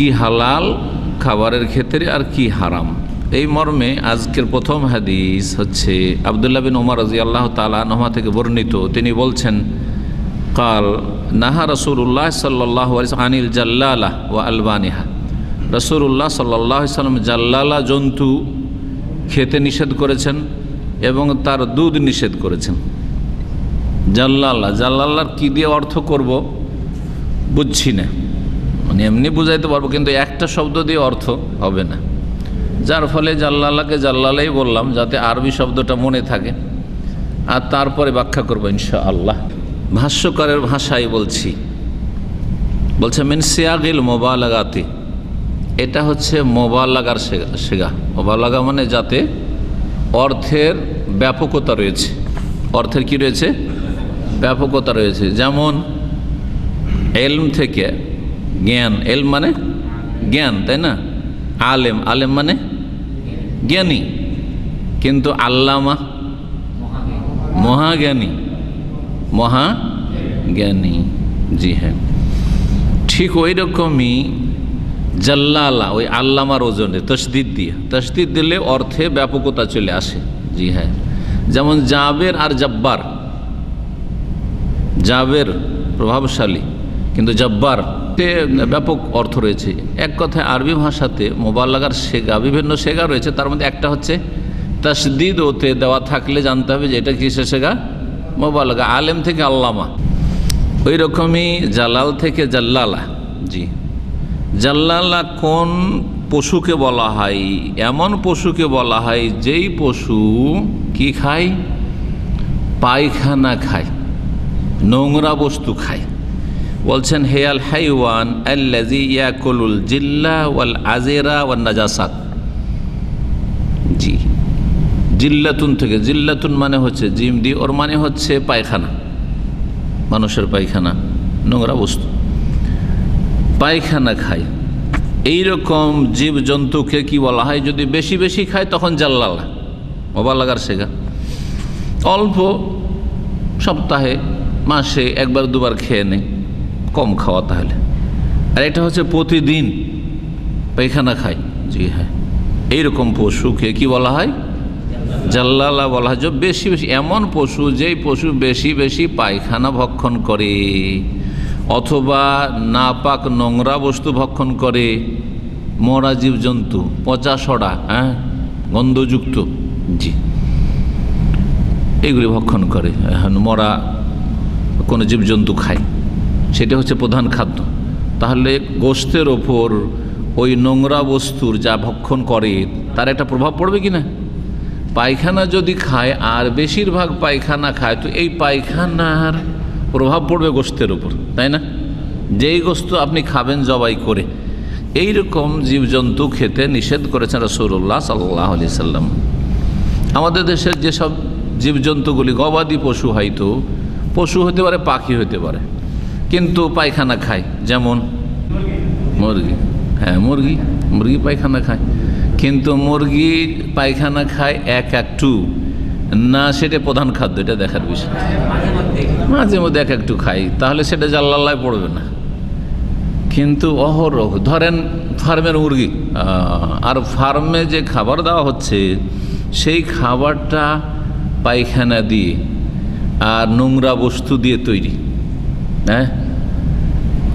কি হালাল খাবারের ক্ষেত্রে আর কি হারাম? এই মর্মে আজকের প্রথম হাদিস হচ্ছে আবদুল্লাহ বিন ওমর রাজি আল্লাহ তালা নহা থেকে বর্ণিত। তিনি বলছেন, কাল নাহা রসুল্লাহ সাল্লাহ আনিল জাল্লালা ও আলবানিহা। রসুল্লাহ সাল্লাহ সাল্লাম জাল্লালা জন্তু খেতে নিষেধ করেছেন এবং তার দুধ নিষেধ করেছেন। জাল্লাল্লাহ জাল্লাল্লাহর কী দিয়ে অর্থ করব বুঝছি না। মানে এমনি বুঝাইতে পারব, কিন্তু একটা শব্দ দিয়ে অর্থ হবে না। যার ফলে জাল্লাল্লাহকে জাল্লালাই বললাম, যাতে আরবি শব্দটা মনে থাকে। আর তারপরে ব্যাখ্যা করব ইনশা আল্লাহ ভাষ্যকারের ভাষায় বলছি, বলছে, মিন সিয়াগিল মোবালাগাতি। এটা হচ্ছে মোবালাগার শেগা। মোবালাগা মানে যাতে অর্থের ব্যাপকতা রয়েছে। অর্থের কি রয়েছে? ব্যাপকতা রয়েছে। যেমন, এলম থেকে জ্ঞান, এল মানে? জ্ঞান, তাই না? আলেম আলেম মানে? জ্ঞানী। কিন্তু আল্লামা? মহাজ্ঞানী। মহাজ্ঞানী। জি হ্যাঁ। ঠিক ওই রকমই জাল্লালা, ওই আল্লামার ওজনে তসদিদ দিয়ে। তসদিদ দিলে অর্থে ব্যাপকতা চলে আসে। জি হ্যাঁ। যেমন জাবের আর জব্বার। জাবের প্রভাবশালী, কিন্তু জব্বার ব্যাপক অর্থ রয়েছে। এক কথায় আরবি ভাষাতে মোবাল্লাগার শেগা, বিভিন্ন শেগা রয়েছে। তার মধ্যে একটা হচ্ছে তসদিদ ওতে দেওয়া থাকলে জানতে হবে যে এটা কিসের শেগা? মোবাল্লাগা, আলেম থেকে আল্লামা। ওই রকমই জালাল থেকে জাল্লালা। জি। জাল্লালা কোন পশুকে বলা হয়? এমন পশুকে বলা হয় যেই পশু কি খায়? পায়খানা খায়, নোংরা বস্তু খায়। বলছেন হেয়াল হাইওয়ান আল্লাজি জিল্লা ওয়াল আজেরা ওয়াল নাজাসাত জি। জিল্লাতুন থেকে, জিল্লাতুন মানে হচ্ছে জিম দি ওর মানে হচ্ছে পায়খানা, মানুষের পায়খানা, নোংরা বস্তু। পায়খানা খায়। এইরকম জীবজন্তুকে কি বলা হয়? যদি বেশি বেশি খায়, তখন জাল্লালা। মোবাইল লাগার শেখা। অল্প সপ্তাহে, মাসে একবার দুবার খেয়ে নেই কম খাওয়া তাহলে। আর এটা হচ্ছে প্রতিদিন পায়খানা খায়। জি হ্যাঁ। এইরকম পশুকে কি বলা হয়? জাল্লালা বলা হয়। বেশি বেশি, এমন পশু যেই পশু বেশি বেশি পায়খানা ভক্ষণ করে, অথবা নাপাক নোংরা বস্তু ভক্ষণ করে, মরা জীবজন্তু, পচা সড়া হ্যাঁ গন্ধযুক্ত, জি, এগুলি ভক্ষণ করে। মরা কোনো জীবজন্তু খায়। সেটা হচ্ছে প্রধান খাদ্য। তাহলে গোস্তের ওপর ওই নোংরা বস্তুর যা ভক্ষণ করে, তার একটা প্রভাব পড়বে কি না? পায়খানা যদি খায়, আর বেশিরভাগ পায়খানা খায়, তো এই পায়খানার প্রভাব পড়বে গোস্তের ওপর, তাই না? যেই গোস্ত আপনি খাবেন জবাই করে এই রকম জীবজন্তু খেতে নিষেধ করেছেন রসুল্লাহ সাল্লাহ আলি সাল্লাম। আমাদের দেশের যেসব জীবজন্তুগুলি গবাদি পশু হয়তো পশু হতে পারে, পাখি হতে পারে। কিন্তু পায়খানা খায়, যেমন মুরগি। হ্যাঁ মুরগি মুরগি পায়খানা খায়। কিন্তু মুরগি পায়খানা খায় এক একটু না, সেটা প্রধান খাদ্য, এটা দেখার বিষয়। মাঝে মধ্যে এক একটু খাই তাহলে সেটা জাল্লাল্লায় পড়বে না। কিন্তু অহরহ, ধরেন ফার্মের মুরগি আর ফার্মে যে খাবার দেওয়া হচ্ছে, সেই খাবারটা পায়খানা দিয়ে আর নোংরা বস্তু দিয়ে তৈরি। হ্যাঁ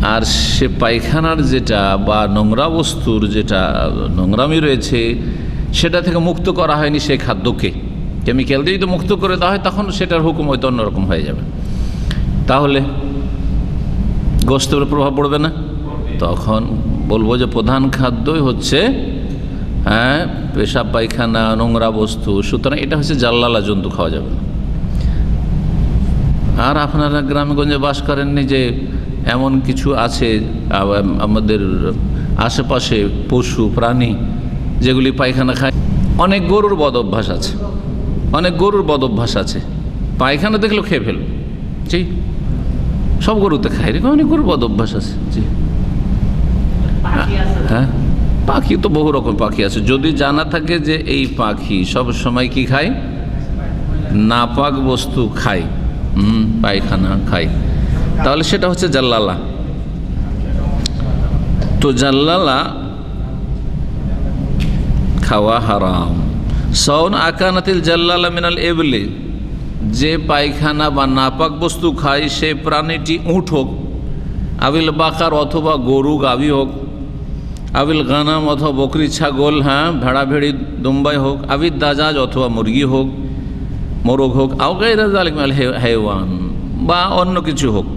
আর সে পায়খানার যেটা বা নোংরা বস্তুর যেটা নোংরামি রয়েছে, সেটা থেকে মুক্ত করা হয়নি সেই খাদ্যকে। কেমিক্যাল দিয়ে যদি মুক্ত করে দেওয়া হয়, তখন সেটার হুকুম হয়তো অন্যরকম হয়ে যাবে। তাহলে গোস্তের প্রভাব পড়বে না? তখন বলব যে প্রধান খাদ্যই হচ্ছে হ্যাঁ পেশাব পায়খানা, নোংরা বস্তু। সুতরাং এটা হচ্ছে জাল্লালা জন্তু খাওয়া যাবে না। আর আপনারা গ্রামগঞ্জে বাস করেননি যে এমন কিছু আছে আমাদের আশেপাশে পশু প্রাণী যেগুলি পায়খানা খায়? অনেক গরুর বদ অভ্যাস আছে। অনেক গরুর বদ অভ্যাস আছে। পায়খানা দেখলেও খেয়ে ফেলবে। জি। সব গরুতে খায় এরকম অনেক গরুর বদ অভ্যাস আছে। জি। হ্যাঁ? পাখি তো বহু রকম পাখি আছে। যদি জানা থাকে যে এই পাখি সব সময় কি খায়? নাপাক বস্তু খায়। পায়খানা খায় তাহলে সেটা হচ্ছে জাল্লালা। তো জাল্লালা খাওয়া হারাম। সৌন আকানাতিল জাল্লালা মিনাল এবলে যে পায়খানা বা নাপাক বস্তু খায়, সে প্রাণীটি উঠ হোক, আবিল বাকার অথবা গরু, গাভী হোক, আবিল গানাম অথবা বকরি, ছাগল হ্যাঁ ভেড়া ভেড়ি দুম্বাই হোক, আবির দাজাজ অথবা মুরগি হোক মোরগ হোক আউগাইরাজালিমাল হেওয়ান বা অন্য কিছু হোক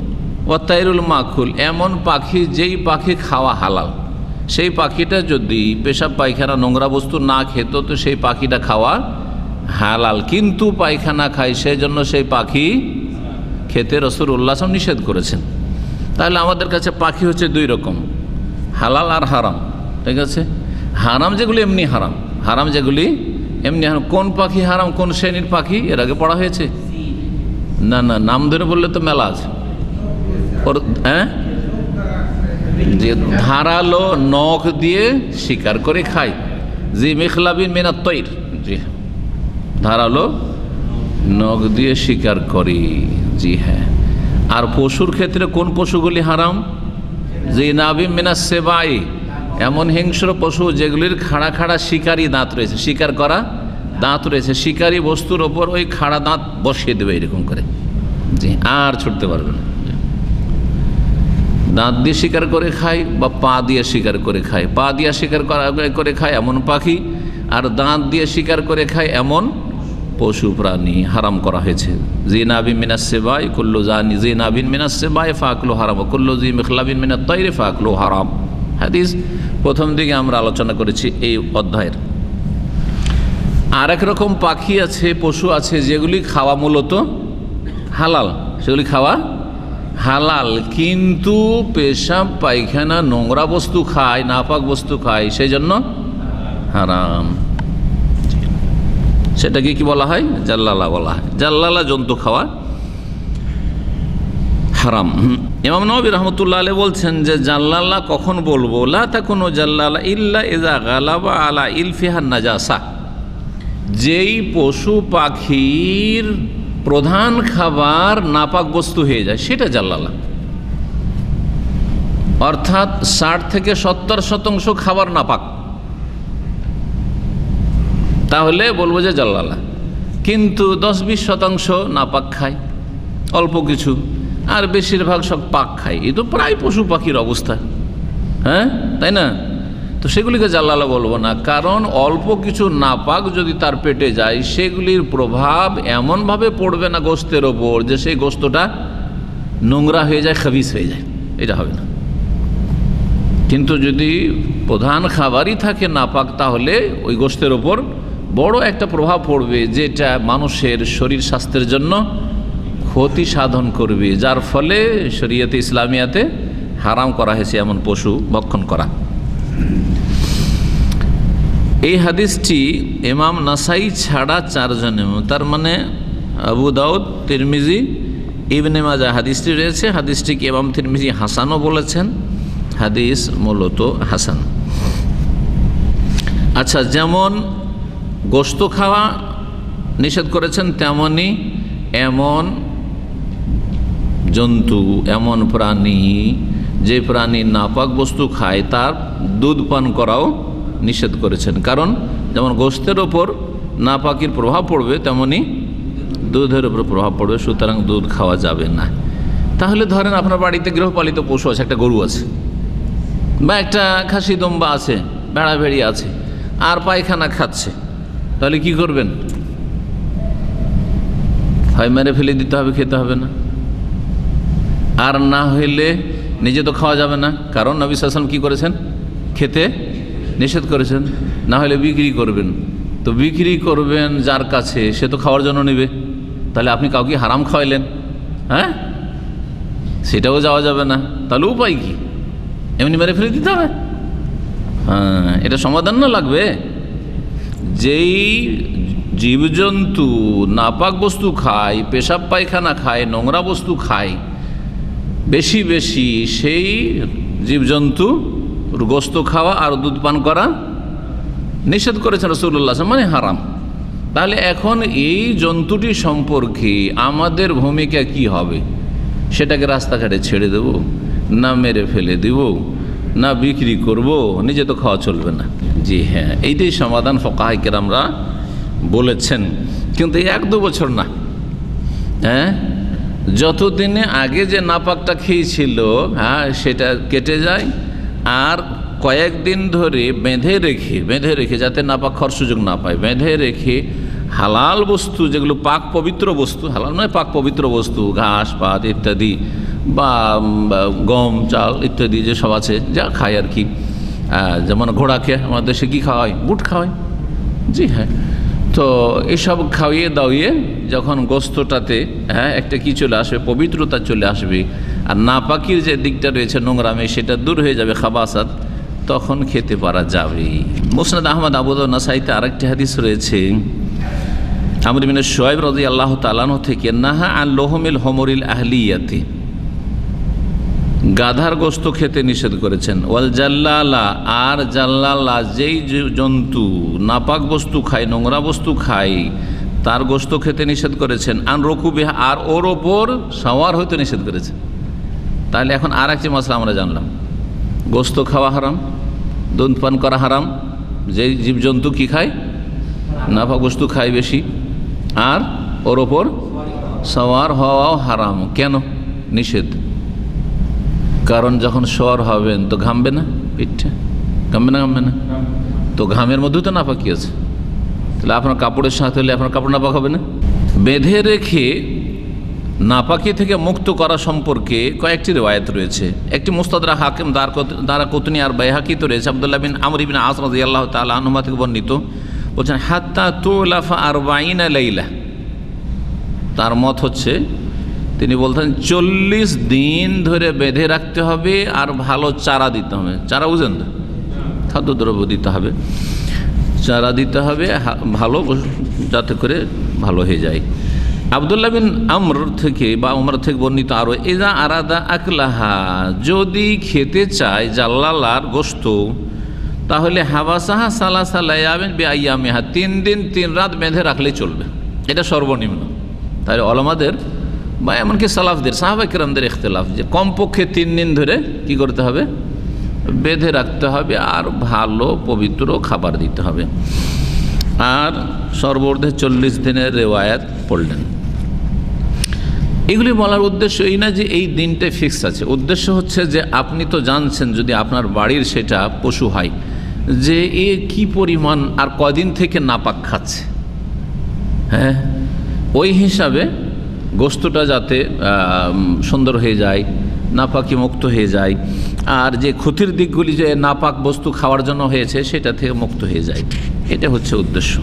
ওয়াতাইরুল মাখুল, এমন পাখি যেই পাখি খাওয়া হালাল। সেই পাখিটা যদি পেশাব পায়খানা নোংরা বস্তু না খেত, তো সেই পাখিটা খাওয়া হালাল। কিন্তু পায়খানা খায় সেই জন্য সেই পাখি খেতে রসুর উল্লাসম নিষেধ করেছেন। তাহলে আমাদের কাছে পাখি হচ্ছে দুই রকম, হালাল আর হারাম, ঠিক আছে? হারাম যেগুলি, এমনি হারাম। হারাম যেগুলি এমনি কোন পাখি হারাম, কোন শ্রেণির পাখি? এর আগে পড়া হয়েছে। না না, নাম ধরে বললে তো মেলা আছে। হ্যাঁ? যে ধারালো নখ দিয়ে শিকার করে খায়। জি মেখলাবিন মেনা তৈর। জি হ্যাঁ। ধারালো নখ দিয়ে শিকার করে। জি হ্যাঁ। আর পশুর ক্ষেত্রে কোন পশুগুলি হারাম? যে নাবি মেনা সেবাই। এমন হিংস্র পশু যেগুলির খাড়া খাড়া শিকারি দাঁত রয়েছে। শিকার করা দাঁত রয়েছে। শিকারি বস্তুর ওপর ওই খাড়া দাঁত বসিয়ে দেবে এরকম করে। জি, আর ছুটতে পারবে না। দাঁত দিয়ে শিকার করে খায় বা পা দিয়ে শিকার করে খায়। পা দিয়ে শিকার করা- করে খায় এমন পাখি, আর দাঁত দিয়ে শিকার করে খায় এমন পশু প্রাণী। হারাম করা হয়েছে। জি নাবিন মিনাস সেবাই, কুল্লু জানি জি নাবিন মিনাস সেবাই, ফাকলো হারাম। কুল্লু জি মেখলাবিন মিনাত তৈরে, ফাকলো হারাম। হাদিস, প্রথম দিকে আমরা আলোচনা করেছি এই অধ্যায়ের। আর এক রকম পাখি আছে, পশু আছে, যেগুলি খাওয়া মূলত হালাল, সেগুলি খাওয়া হালাল। কিন্তু পেশাব পায়খানা, নোংরা বস্তু খায়, নাপাক বস্তু খায় সেই জন্য হারাম। সেটাকে কি বলা হয়? জাল্লালা বলা হয়। জাল্লালা জন্তু খাওয়া হারাম। ইমাম নবী রহমতুল্লাহ আলী বলছেন যে জাল্লাল্লাহ কখন বলব? লা তা কোনো জাল্লালা ইল্লা ইজা গালাবা আলা ইলফিহান নাজাসা। যেই পশু পাখির প্রধান খাবার নাপাক বস্তু হয়ে যায়, সেটা জাল্লালা। অর্থাৎ ষাট থেকে সত্তর শতাংশ খাবার নাপাক। তাহলে বলব যে, জাল্লালা। কিন্তু দশ বিশ শতাংশ নাপাক খায়, অল্প কিছু। আর বেশিরভাগ সব পাক খায়। এই তো প্রায় পশু পাখির অবস্থা। হ্যাঁ? তাই না? তো সেগুলিকে জাল্লালা বলব না। কারণ অল্প কিছু নাপাক যদি তার পেটে যায়, সেগুলির প্রভাব এমনভাবে পড়বে না গোস্তের ওপর যে সেই গোস্তটা নোংরা হয়ে যায়, খাবিস হয়ে যায়। এটা হবে না। কিন্তু যদি প্রধান খাবারই থাকে নাপাক, তাহলে ওই গোস্তের ওপর বড় একটা প্রভাব পড়বে, যেটা মানুষের শরীর স্বাস্থ্যের জন্য ক্ষতি সাধন করবে, যার ফলে শরীয়তে ইসলামিয়াতে হারাম করা হয়েছে এমন পশু ভক্ষণ করা। এই হাদিসটি ইমাম নাসাই ছাড়া চারজনে, তার মানে আবু দাউদ, তিরমিজি, ইবনে মাজা হাদিসটি রয়েছে। হাদিসটিকে ইমাম তিরমিজি হাসানও বলেছেন। হাদিস মূলত হাসান। আচ্ছা যেমন গোস্ত খাওয়া নিষেধ করেছেন তেমনই এমন জন্তু এমন প্রাণী, যে প্রাণী নাপাক বস্তু খায়, তার দুধ পান করাও নিষেধ করেছেন। কারণ যেমন গোস্তের ওপর নাপাকির প্রভাব পড়বে, তেমনি দুধের উপর প্রভাব পড়বে, সুতরাং দুধ খাওয়া যাবে না। তাহলে ধরেন আপনার বাড়িতে গৃহপালিত পশু আছে, একটা গরু আছে, বা একটা খাসি দম্বা আছে, ভেড়া ভেড়ি আছে, আর পায়খানা খাচ্ছে, তাহলে কি করবেন? হয় মেরে ফেলে দিতে হবে, খেতে হবে না। আর না হইলে নিজে তো খাওয়া যাবে না। কারণ নবী সাসম কি করেছেন? খেতে নিষেধ করেছেন। না হলে বিক্রি করবেন। তো বিক্রি করবেন যার কাছে, সে তো খাওয়ার জন্য নেবে। তাহলে আপনি কাউকে হারাম খাওয়াইলেন। হ্যাঁ? সেটাও যাওয়া যাবে না। তাহলে উপায় কি? এমনি মেরে ফেলে দিতে হবে। হ্যাঁ এটা সমাধান না লাগবে? যেই জীবজন্তু নাপাক বস্তু খায়, পেশাব পায়খানা খায়, নোংরা বস্তু খায় বেশি বেশি সেই জীবজন্তু গোস্ত খাওয়া আর দুধ পান করা নিষেধ করেছেন রসুল্লাহ মানে হারাম। তাহলে এখন এই জন্তুটি সম্পর্কে আমাদের ভূমিকা কি হবে? সেটাকে রাস্তাঘাটে ছেড়ে দেব, না মেরে ফেলে দিব, না বিক্রি করব, নিজে তো খাওয়া চলবে না। জি হ্যাঁ এইটাই সমাধান ফকাহিকের আমরা বলেছেন। কিন্তু এক দু বছর না। হ্যাঁ? যতদিনে আগে যে নাপাকটা খেয়েছিল হ্যাঁ সেটা কেটে যায়, আর কয়েকদিন ধরে বেঁধে রেখে বেঁধে রেখে যাতে নাপাক খাওয়ার সুযোগ না পায়, বেঁধে রেখে হালাল বস্তু, যেগুলো পাক পবিত্র বস্তু, হালাল নয়, পাক পবিত্র বস্তু, ঘাস, পাত ইত্যাদি বা গম, চাল ইত্যাদি যেসব আছে, যা খায় আর কি। যেমন ঘোড়াকে আমাদের দেশে কী খাওয়ায় বুট খাওয়ায় জি হ্যাঁ। তো এসব খাওয়িয়ে দাওয়িয়ে যখন গোস্তটাতে হ্যাঁ একটা কি চলে আসবে? পবিত্রতা চলে আসবে। আর নাপাকির যে দিকটা রয়েছে নোংরামে, সেটা দূর হয়ে যাবে খাবাসাত, তখন খেতে পারা যাবে। মুসনাদ আহমদ আবুদ নাসাইতে আরেকটি হাদিস রয়েছে। আমর বিন সোয়েব রাজি আল্লাহ তালানো থেকে, নাহা আন লোহমিল হোমরিল আহলিয়াতে। গাধার গোস্ত খেতে নিষেধ করেছেন। ওয়াল জাল্লালা, আর জাল্লালা, যেই জন্তু নাপাক বস্তু খায়, নোংরা বস্তু খায়, তার গোস্ত খেতে নিষেধ করেছেন। আন রকুবে আর ওর ওপর সাওয়ার হইতে নিষেধ করেছেন। তাহলে এখন আর একটি মশলা আমরা জানলাম। গোস্ত খাওয়া হারাম, দুধ পান করা হারাম, যেই জীবজন্তু কি খায়? নাপাক বস্তু খায় বেশি। আর ওর ওপর সাওয়ার হওয়াও হারাম। কেন? নিষেধ। কারণ যখন শোয়ার হবেন, তো ঘামবে না পিঠটা ঘামবে না ঘামবে না? তো ঘামের মধ্যেও তো নাপাকি আছে। তাহলে আপনার কাপড়ের সাথে হলে আপনার কাপড় নাপাক হবে না? বেঁধে রেখে নাপাকি থেকে মুক্ত করা সম্পর্কে কয়েকটি রেওয়ায়ত রয়েছে। একটি মুস্তাদরা হাকিম দ্বারা কতনি আর তো রয়েছে। আবদুল্লাহ বিন আমর বিন আসরাদ আল্লাহ তালা আনুমা থেকে বর্ণিত। বলছেন, হাত্তা তুলাফা আর বাইনা লাইলা। তার মত হচ্ছে তিনি বলতেন, চল্লিশ দিন ধরে বেঁধে রাখতে হবে আর ভালো চারা দিতে হবে। চারা বুঝেন তো? খাদ্যদ্রব্য দিতে হবে। চারা দিতে হবে ভালো, যাতে করে ভালো হয়ে যায়। আবদুল্লাহ বিন আমর থেকে বা উমর থেকে বর্ণিত আরও এজা আরাদা আকলাহা, যদি খেতে চায় জাল্লালার গোস্ত, তাহলে হাবাসাহা সালা সালাইয়াবেন বে আইয়ামেহা তিন দিন তিন রাত বেঁধে রাখলেই চলবে। এটা সর্বনিম্ন। তাহলে অলমাদের বা এমনকি সালাফদের সাহাবাই কিরামদের ইখতলাফ, যে কমপক্ষে তিন দিন ধরে কি করতে হবে? বেঁধে রাখতে হবে আর ভালো, পবিত্র খাবার দিতে হবে। আর সর্বর্ধে চল্লিশ দিনের রেওয়ায়াত পড়লেন। এগুলি বলার উদ্দেশ্য এই না যে এই দিনটাই ফিক্স আছে। উদ্দেশ্য হচ্ছে যে আপনি তো জানছেন যদি আপনার বাড়ির সেটা পশু হয়, যে এ কি পরিমাণ আর কদিন থেকে নাপাক খাচ্ছে। হ্যাঁ? ওই হিসাবে গোস্তটা যাতে সুন্দর হয়ে যায়, নাপাকি মুক্ত হয়ে যায়। আর যে ক্ষতির দিকগুলি যে নাপাক বস্তু খাওয়ার জন্য হয়েছে, সেটা থেকে মুক্ত হয়ে যায়। এটা হচ্ছে উদ্দেশ্য।